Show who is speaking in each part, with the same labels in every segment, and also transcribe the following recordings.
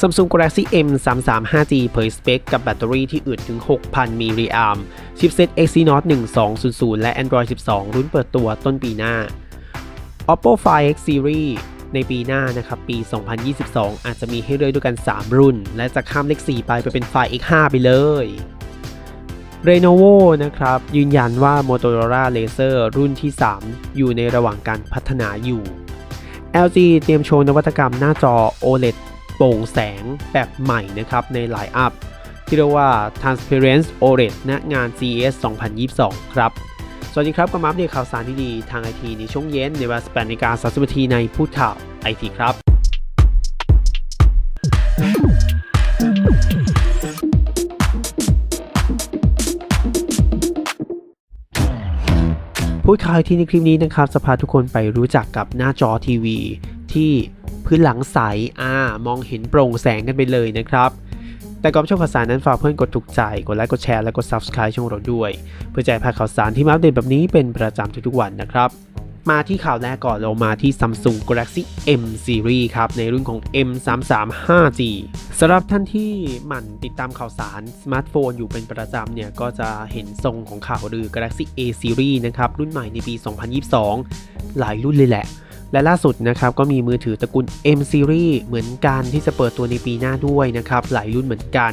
Speaker 1: Samsung Galaxy M 3 3 5G เผยสเปคกับแบตเตอรี่ที่อึดถึง 6,000 มิลลิแอมชิปเซ็ต Exynos 1200 และ Android 12 รุ่นเปิดตัวต้นปีหน้า Oppo Find X Series ในปีหน้านะครับ ปี 2022 อาจจะมีให้เลือกด้วยกัน 3 รุ่น และจะข้ามเลข 4 ไปไปเป็น Find X5 ไปเลย Lenovo นะครับ ยืนยันว่า Motorola Laser รุ่นที่ 3 อยู่ในระหว่างการพัฒนาอยู่ LG เตรียมโชว์นวัตกรรมหน้าจอ OLED โปร่งแสงแบบใหม่นะครับในไลน์อัพที่เรียกว่า Transparent OLED ณงาน CES 2022 ครับ สวัสดีครับก็มาอัปเดตข่าวสารที่ดีทางไอทีในช่วงเย็นในเวลา18นาฬิกา30นาทีในพูดข่าวไอทีครับพูดข่าวไอทีในคลิปนี้นะครับจะพาทุกคนไปรู้จักกับหน้าจอทีวีที่ พื้นหลังใสอ่ามองเห็นโปร่งแสงกันไปเลยนะครับ แต่ก่อนชมข่าวสารนั้นฝากเพื่อนกดถูกใจ กดไลค์กดแชร์และกด Subscribe ช่องเราด้วย เพื่อจะให้พาข่าวสารที่มาอัปเดตแบบนี้เป็นประจำทุกๆวันนะครับมาที่ข่าวแรกก่อนเรามาที่ Samsung Galaxy M Series ครับ ในรุ่นของ M 3 3 5G สำหรับท่านที่หมั่นติดตามข่าวสารสมาร์ทโฟนอยู่เป็นประจำเนี่ย ก็จะเห็นทรงของข่าวลือ Galaxy A Series นะครับ รุ่นใหม่ในปี 2022 หลายรุ่นเลยแหละ และล่าสุดนะครับก็มีมือถือตระกูล M Series เหมือนกันที่จะเปิดตัวในปีหน้าด้วยนะครับหลายรุ่นเหมือนกัน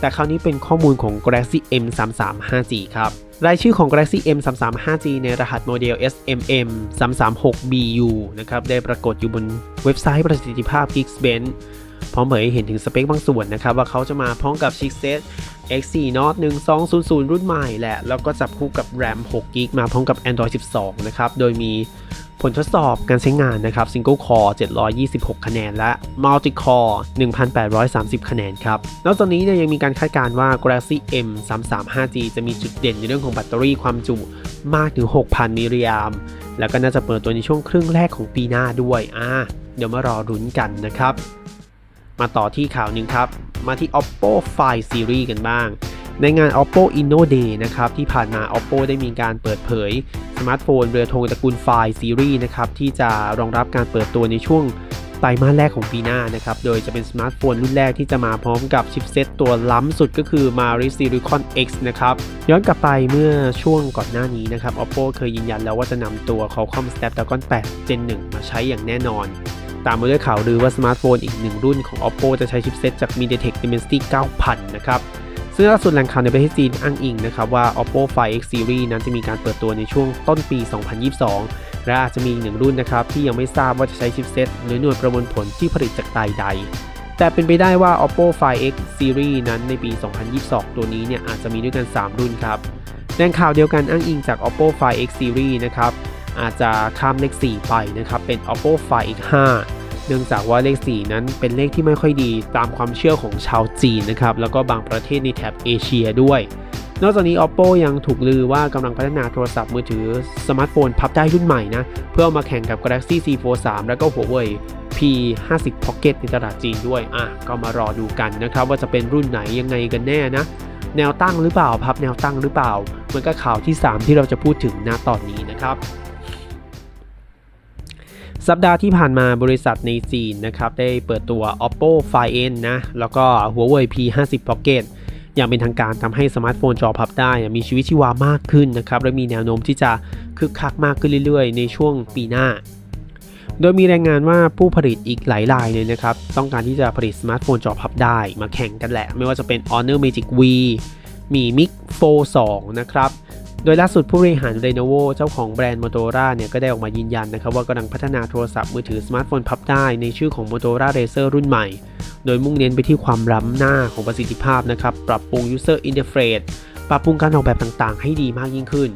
Speaker 1: แต่คราวนี้เป็นข้อมูลของ Galaxy M 3 3 5G ครับรายชื่อของ Galaxy M 3 3 5G ในรหัสโมเดล SMM 3 3 6 BU นะครับได้ปรากฏอยู่บนเว็บไซต์ประสิทธิภาพ Geekbench พร้อมเผยให้เห็นถึงสเปคบางส่วนนะครับ ว่าเขาจะมาพร้อมกับชิปเซต Exynos 1200 รุ่นใหม่แหละ แล้วก็จับคู่กับ RAM 6 GB มาพร้อมกับ Android 12 นะครับ โดยมีผลทดสอบการใช้งานนะครับ Single Core 726 คะแนน และ Multi Core 1830 คะแนนครับ นอกจากนี้เนี่ยยังมีการคาดการณ์ว่า Galaxy M 3 3 5G จะมีจุดเด่นในเรื่องของแบตเตอรี่ความจุมากถึง 6,000 มิลลิแอมแล้วก็น่าจะเปิดตัวในช่วงครึ่งแรกของปีหน้าด้วย อ่า เดี๋ยวมารอรุ้นกันนะครับ มาต่อที่ข่าวหนึ่งครับ มาที่ Oppo Find Series กันบ้าง ในงาน Oppo Inno Day นะครับ ที่ผ่านมา Oppo ได้มีการเปิดเผย สมาร์ทโฟนเรือธงตระกูล Find Series นะครับ ที่จะรองรับการเปิดตัวในช่วงไตรมาสแรกของปีหน้านะครับ โดยจะเป็นสมาร์ทโฟนรุ่นแรกที่จะมาพร้อมกับชิปเซตตัวล้ำสุดก็คือ Maris Silicon X นะครับ ย้อนกลับไปเมื่อช่วงก่อนหน้านี้นะครับ Oppo เคยยืนยันแล้วว่าจะนำตัว Qualcomm Snapdragon 8 Gen 1 มาใช้อย่างแน่นอน ตามมาด้วยข่าวลือว่าสมาร์ทโฟนอีกหนึ่งรุ่นของ Oppo จะใช้ชิปเซ็ตจาก MediaTek Dimensity 9000 นะครับ ซึ่งล่าสุดแหล่งข่าวในประเทศจีนอ้างอิงนะครับว่า Oppo Find X Series นั้นจะมีการเปิดตัวในช่วงต้นปี 2022 และอาจจะมีอีกหนึ่งรุ่นนะครับที่ยังไม่ทราบว่าจะใช้ชิปเซ็ตหรือหน่วยประมวลผลที่ผลิตจากรายใดแต่เป็นไปได้ว่า Oppo Find X Series นั้นในปี 2022 ตัวนี้เนี่ยอาจจะมีด้วยกัน 3 รุ่นครับแหล่งข่าวเดียวกันอ้างอิงจาก Oppo Find X Series นะครับ อาจจะข้ามเลข 4 ไปนะครับ เป็น Oppo Find X5 เนื่องจากว่าเลข 4 นั้นเป็นเลขที่ไม่ค่อยดีตามความเชื่อของชาวจีนนะครับ แล้วก็บางประเทศในแถบเอเชียด้วย นอกจากนี้ Oppo ยังถูกลือว่ากำลังพัฒนาโทรศัพท์มือถือสมาร์ทโฟนพับได้รุ่นใหม่นะ เพื่อามาแข่งกับ Galaxy C Fold 3แล้วก็ Huawei P50 Pocket ในตลาดจีนด้วย อะ ก็มารอดูกันนะครับว่าจะเป็นรุ่นไหนยังไงกันแน่นะ แนวตั้งหรือเปล่า พับแนวตั้งหรือเปล่าเหมือนกับข่าวที่ 3 ที่เราจะพูดถึงณตอนนี้นะครับ สัปดาห์ที่ผ่านมาบริษัทในจีนนะครับได้เปิดตัว Oppo Find N นะ แล้วก็ Huawei P50 Pocket อย่างเป็นทางการทำให้สมาร์ทโฟนจอพับได้มีชีวิตชีวามากขึ้นนะครับ และมีแนวโน้มที่จะคึกคักมากขึ้นเรื่อยๆ ในช่วงปีหน้า โดยมีรายงานว่าผู้ผลิตอีกหลายรายเลยนะครับ ต้องการที่จะผลิตสมาร์ทโฟนจอพับได้ มาแข่งกันแหละ ไม่ว่าจะเป็น Honor Magic V มี Mix Fold 2นะครับ โดยล่าสุดผู้บริหาร Lenovo เจ้าของแบรนด์ Motorola เนี่ยก็ได้ออกมายืนยันนะครับว่ากำลังพัฒนาโทรศัพท์มือถือสมาร์ทโฟนพับได้ในชื่อของ Motorola Razr รุ่นใหม่ โดยมุ่งเน้นไปที่ความล้ำหน้าของประสิทธิภาพนะครับปรับปรุง user interface ปรับปรุงการออกแบบต่างๆ ให้ดีมากยิ่งขึ้น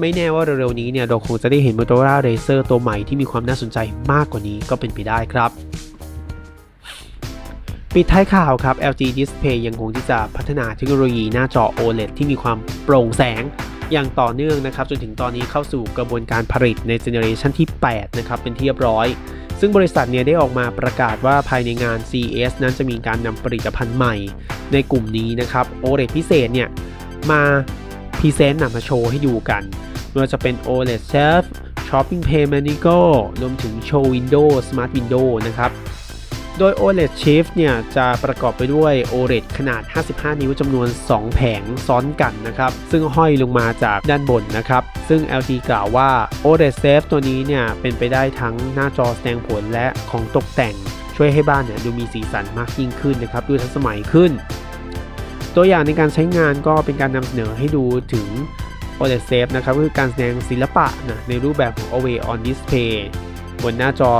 Speaker 1: ไม่แน่ว่าเร็วๆนี้เนี่ยเราคงจะได้เห็น Motorola Razr ตัวใหม่ที่มีความน่าสนใจมากกว่านี้ก็เป็นไปได้ครับปิดท้ายข่าวครับ LG Display ยังคงที่จะพัฒนาเทคโนโลยีหน้าจอ OLED ที่มีความโปร่งแสง อย่างต่อเนื่องนะครับจนถึงตอนนี้เข้าสู่กระบวนการผลิตในเจเนอเรชันที่ 8 นะครับเป็นที่เรียบร้อย ซึ่งบริษัทเนี่ยได้ออกมาประกาศว่าภายในงาน CES นั้นจะมีการนำผลิตภัณฑ์ใหม่ในกลุ่มนี้นะครับ OLED พิเศษเนี่ยมาพรีเซนต์นำมาโชว์ให้ดูกันไม่ว่าจะเป็น OLED Shelf Shopping Pay Manigo รวมถึงโชว์ Windows Smart Window นะครับ โดย OLED Shift เนี่ยจะประกอบไปด้วย OLED ขนาด 55 นิ้วจำนวน 2 แผงซ้อนกันนะครับ ซึ่งห้อยลงมาจากด้านบนนะครับ ซึ่ง LG กล่าวว่า OLED Safe ตัวนี้เนี่ยเป็นไปได้ทั้งหน้าจอแสดงผลและของตกแต่ง ช่วยให้บ้านเนี่ยดูมีสีสันมากยิ่งขึ้นนะครับ ดูทันสมัยขึ้น ตัวอย่างในการใช้งานก็เป็นการนำเสนอให้ดูถึง OLED Safe นะครับก็คือการแสดงศิลปะนะในรูปแบบของ Always on Display บนหน้าจอ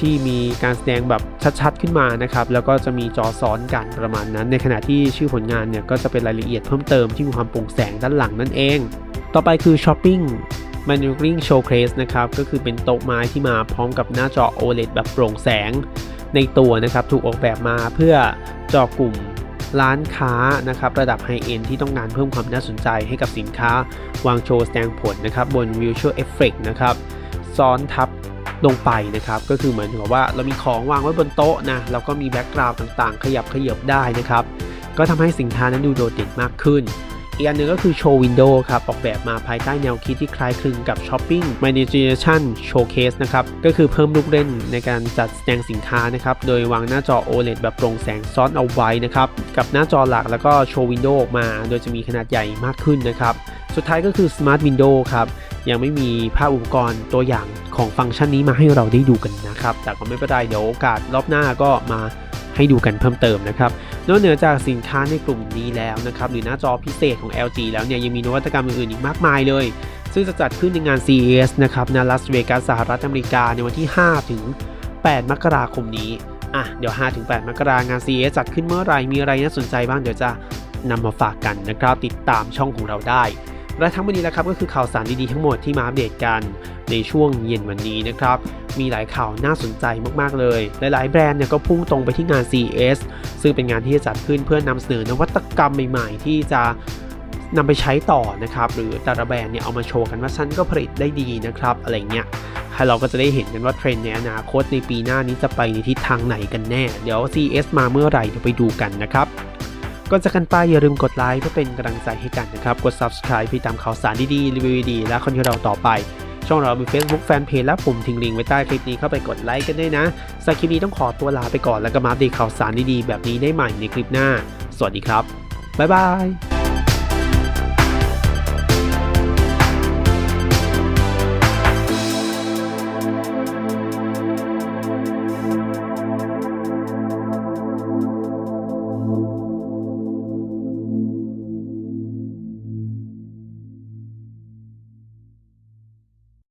Speaker 1: ที่มีการแสดงแบบชัดๆ ขึ้นมานะครับแล้วก็จะมีจอซ้อนกันประมาณนั้น ในขณะที่ชื่อผลงานเนี่ยก็จะเป็นรายละเอียดเพิ่มเติมที่มีความโปร่งแสงด้านหลังนั่นเอง ต่อไปคือ Shopping m a n u v e r i n g Showcase นะครับก็คือเป็นโต๊ะไม้ที่มาพร้อมกับหน้าจอ OLED แบบโปร่งแสง ในตัวนะครับถูกออกแบบมาเพื่อจาะกลุ่มร้านค้านะครับระดับไฮเอ็นที่ต้องการเพิ่มความน่าสนใจให้กับสินค้า วางโชว์แสดงผลนะครับบน Visual Effect นะครับซ้อนทับ ลงไปนะครับก็คือเหมือนกับว่าเรามีของวางไว้บนโต๊ะนะแล้วก็มีแบ็กกราวด์ต่างๆ ขยับขยับได้นะครับก็ทำให้สินค้านั้นดูโดดเด่นมากขึ้น อีกอันหนึ่งก็คือโชว์วินโดว์ครับออกแบบมาภายใต้แนวคิดที่คล้ายคลึงกับ Shopping Manipulation Showcase นะครับก็คือเพิ่มลูกเล่นในการจัดแสดงสินค้านะครับโดยวางหน้าจอ OLED แบบโปร่งแสงซ้อนเอาไว้นะครับกับหน้าจอหลักแล้วก็โชว์วินโดว์ออกมา โดยจะมีขนาดใหญ่มากขึ้นนะครับ สุดท้ายก็คือ Smart Window ครับ ยังไม่มีภาพอุปกรณ์ตัวอย่างของฟังก์ชันนี้มาให้เราได้ดูกันนะครับ แต่ก็ไม่เป็นไรเดี๋ยวโอกาสรอบหน้าก็มาให้ดูกันเพิ่มเติมนะครับนอกเหนือจากสินค้าในกลุ่มนี้แล้วนะครับ หรือหน้าจอพิเศษของ LG แล้วเนี่ยยังมีนวัตกรรมอื่นๆอีกมากมายเลย ซึ่งจะจัดขึ้นในงาน CES นะครับในลาสเวกัสสหรัฐอเมริกาในวันที่ 5 ถึง 8 มกราคมนี้อะเดี๋ยว 5 ถึง 8 มกรางาน CES จัดขึ้นเมื่อไหร่มีอะไรน่าสนใจบ้างเดี๋ยวจะนำมาฝากกันนะครับ ติดตามช่องของเราได้ และทั้งหมดนี้แหละครับก็คือข่าวสารดีๆทั้งหมดที่มาอัปเดตกันในช่วงเย็นวันนี้นะครับ มีหลายข่าวน่าสนใจมากๆเลย หลายๆแบรนด์เนี่ยก็พุ่งตรงไปที่งาน CES ซึ่งเป็นงานที่จะจัดขึ้นเพื่อนำเสนอนวัตกรรมใหม่ๆ ที่จะนำไปใช้ต่อนะครับ หรือแต่ละแบรนด์เนี่ยเอามาโชว์กันว่าฉันก็ผลิตได้ดีนะครับ อะไรเงี้ยให้เราก็จะได้เห็นกันว่าเทรนด์ในอนาคตในปีหน้านี้จะไปในทิศทางไหนกันแน่ เดี๋ยว CES มาเมื่อไหร่เดี๋ยวไปดูกันนะครับ ก่อนจากกันไปอย่าลืมกดไลค์เพื่อเป็นกำลังใจให้กันนะครับ กด subscribe เพื่อตามข่าวสารดีๆรีวิวดีๆและคอนเทนต์เราต่อไป ช่องเรามี Facebook Fanpage และปุ่มทิ้งลิงก์ไว้ใต้คลิปนี้เข้าไปกดไลค์กันได้นะสำหรับคลิปนี้ต้องขอตัวลาไปก่อนแล้วก็มาอัปเดตข่าวสารดีๆแบบนี้ได้ใหม่ในคลิปหน้า สวัสดีครับบ๊ายบาย